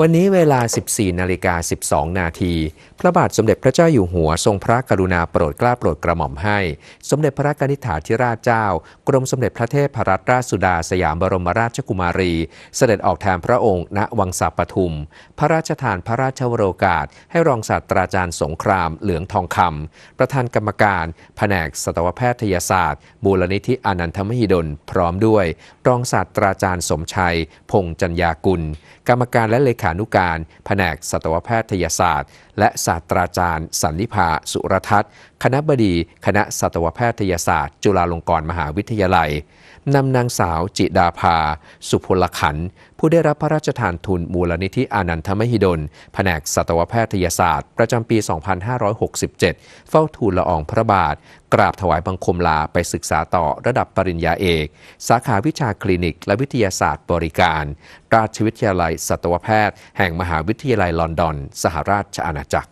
วันนี้เวลา 14 นาฬิกา 12 นาที พระบาทสมเด็จพระเจ้าอยู่หัวทรงพระกรุณาโปรดเกล้าโปรดกระหม่อมให้ สมเด็จพระกนิษฐาธิราชเจ้า กรมสมเด็จพระเทพรัตนราชสุดาสยามบรมราชกุมารี เสด็จออกแทนพระองค์ณวังสาปทุม พระราชทานพระราชวโรกาส ให้รองศาสตราจารย์สงครามเหลืองทองคำประธานกรรมการแผนกสัตวแพทยศาสตร์บูรณิธิอนันทมหิดลพร้อมด้วย รองศาสตราจารย์สมชัย พงษ์จัญญากุล กรรมการและเลขานุการแผนกสัตวแพทยศาสตร์ และศาสตราจารย์ สันนิพาสุรทัศน์ คณะบดีคณะสัตวแพทยศาสตร์ จุฬาลงกรณ์มหาวิทยาลัยนำนางสาวจิดาภา สุพลขันธ์ผู้ได้รับพระราชทานทุนมูลนิธิอานันทมหิดล แผนกสัตวแพทยศาสตร์ ประจำปี 2567 เฝ้าทูลละอองพระบาท กราบถวายบังคมลาไปศึกษาต่อระดับปริญญาเอก สาขาวิชาคลินิกและวิทยาศาสตร์บริการ ราชวิทยาลัยสัตวแพทย์ แห่งมหาวิทยาลัยลอนดอน สหราชอาณาจักร